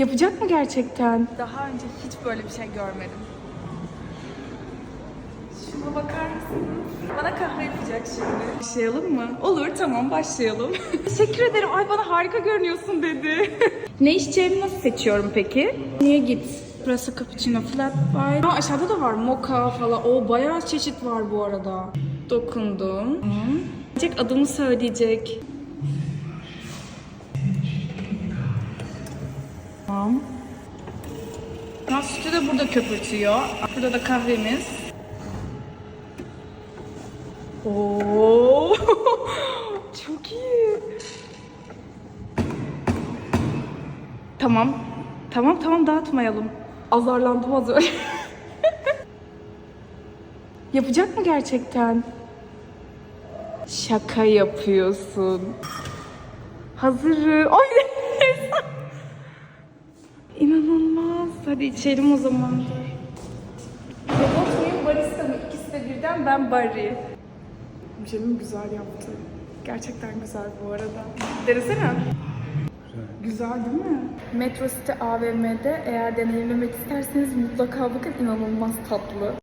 Yapacak mı gerçekten? Daha önce hiç böyle bir şey görmedim. Şuna bakar mısınız? Bana kahve yapacak şimdi. Başlayalım mı? Olur tamam başlayalım. Teşekkür ederim. Ay bana harika görünüyorsun dedi. ne içeceğimi nasıl seçiyorum peki? Niye git? Burası cappuccino flat white. Aa, aşağıda da var mocha falan. O bayağı çeşit var bu arada. Dokundum. Hı. Diyecek adımı söyleyecek. Tamam. Ha, sütü de burada köpürtüyor. Burada da kahvemiz. Oo, çok iyi. Tamam. Tamam tamam dağıtmayalım. Azarlandım az önce. Yapacak mı gerçekten? Şaka yapıyorsun. Hazırım. Ay İnanılmaz. Hadi içelim o zaman. Robot muyum, barista mı? İkisi de birden ben Barry. Cem'in güzel yaptı. Gerçekten güzel bu arada. Denesene. Güzel değil mi? Metro City AVM'de eğer deneyimlemek isterseniz mutlaka bakın inanılmaz tatlı.